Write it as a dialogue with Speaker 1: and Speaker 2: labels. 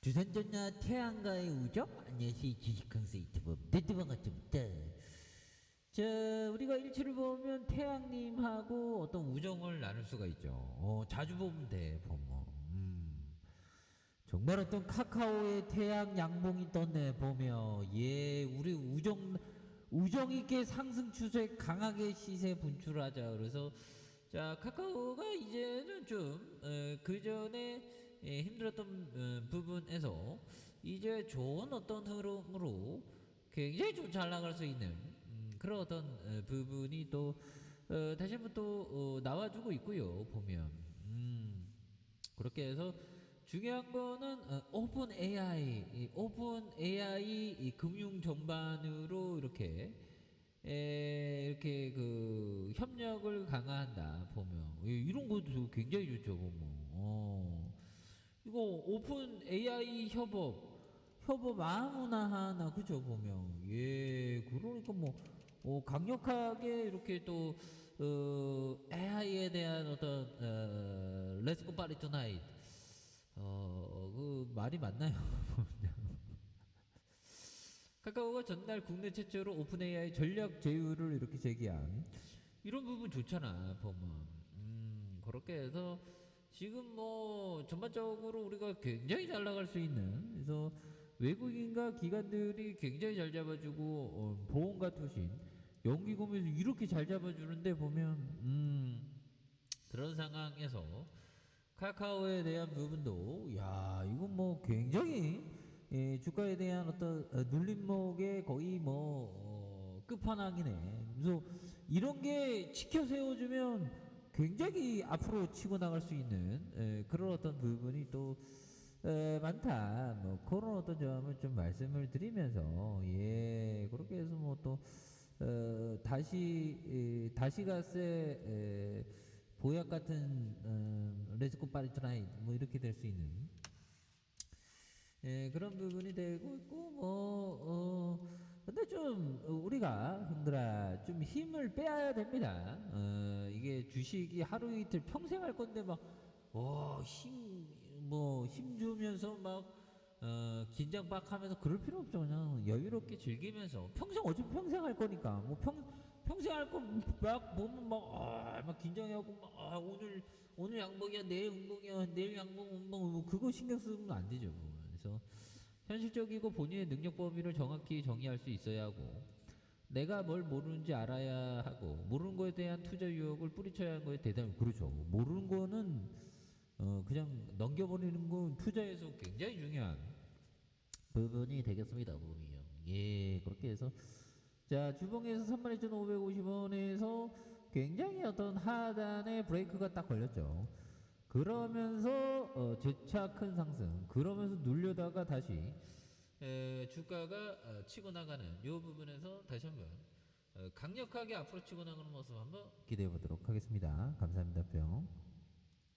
Speaker 1: 두산전야 태양과의 우정? 안녕하세요. 주식강사 유튜버 네트방 같습니다. 자 우리가 일치를 보면 태양님하고 어떤 우정을 나눌 수가 있죠. 어, 자주 보면 돼 보면. 음. 정말 어떤 카카오의 태양 양봉이 떴네 보면 예 우리 우정 우정 있게 상승 추세 강하게 시세 분출하자. 그래서 자 카카오가 이제는 좀 그 전에 예, 힘들었던 어, 부분에서 이제 좋은 어떤 흐름으로 굉장히 좀 잘 나갈 수 있는 음, 그런 어떤 어, 부분이 또 어, 다시 한번 또 어, 나와주고 있고요 보면. 음, 그렇게 해서 중요한 거는 어, 오픈 AI, 이 오픈 AI 이 금융 전반으로 이렇게 에, 이렇게 그 협력을 강화한다 보면. 예, 이런 것도 굉장히 좋죠 보면 어. 오픈 AI 협업. 협업 아무나 하나 그죠 보면. 예 그러니까 뭐 어, 강력하게 이렇게 또 어, AI에 대한 어떤 어, 렛츠고 파리 투나잇 어그 말이 맞나요? 카카오가 전날 국내 최초로 오픈 AI 전략 제휴를 이렇게 제기한 이런 부분 좋잖아 보면 음 그렇게 해서 지금 뭐 전반적으로 우리가 굉장히 잘 나갈 수 있는 그래서 외국인과 기관들이 굉장히 잘 잡아주고 어, 보험과 투신 연기금에서 이렇게 잘 잡아주는데 보면 음 그런 상황에서 카카오에 대한 부분도 야 이건 뭐 굉장히 예, 주가에 대한 어떤 어, 눌림목의 거의 뭐 어, 끝판왕이네. 그래서 이런 게 지켜 세워주면 굉장히 앞으로 치고 나갈 수 있는 에, 그런 어떤 부분이 또 에, 많다. 뭐 그런 어떤 점을 좀 말씀을 드리면서 예 그렇게 해서 뭐또 어, 다시 에, 다시가세 에, 보약 같은 어, 레스코 파리트라인 뭐 이렇게 될 수 있는 예, 그런 부분이 되고 있고 뭐 어, 근데 좀 우리가 형들아 좀 힘을 빼야 됩니다. 어, 이게 주식이 하루 이틀 평생 할 건데 막와힘뭐 힘 주면서 막 어, 긴장 빡 하면서 그럴 필요 없죠. 그냥 여유롭게 즐기면서 평생 어차피 평생 할 거니까 뭐 평 평생 할 거막 보면 막막 아, 긴장하고 막 아, 오늘 오늘 양봉이야 내일 운봉이야 내일 양봉 운봉 뭐 그거 신경 쓰면 안 되죠. 그래서 현실적이고 본인의 능력 범위를 정확히 정의할 수 있어야 하고 내가 뭘 모르는지 알아야 하고 모르는 거에 대한 투자 유혹을 뿌리쳐야 하는 거에 대단 그렇죠. 모르는 거는 어 그냥 넘겨버리는 건 투자에서 굉장히 중요한 부분이 되겠습니다. 부분이요. 예, 그렇게 해서 자 주봉에서 32,550원에서 굉장히 어떤 하단에 브레이크가 딱 걸렸죠. 그러면서 어, 재차 큰 상승 그러면서 눌려다가 다시 에, 주가가 어, 치고 나가는 이 부분에서 다시 한번 어, 강력하게 앞으로 치고 나가는 모습 한번 기대해 보도록 하겠습니다. 감사합니다. 뿅.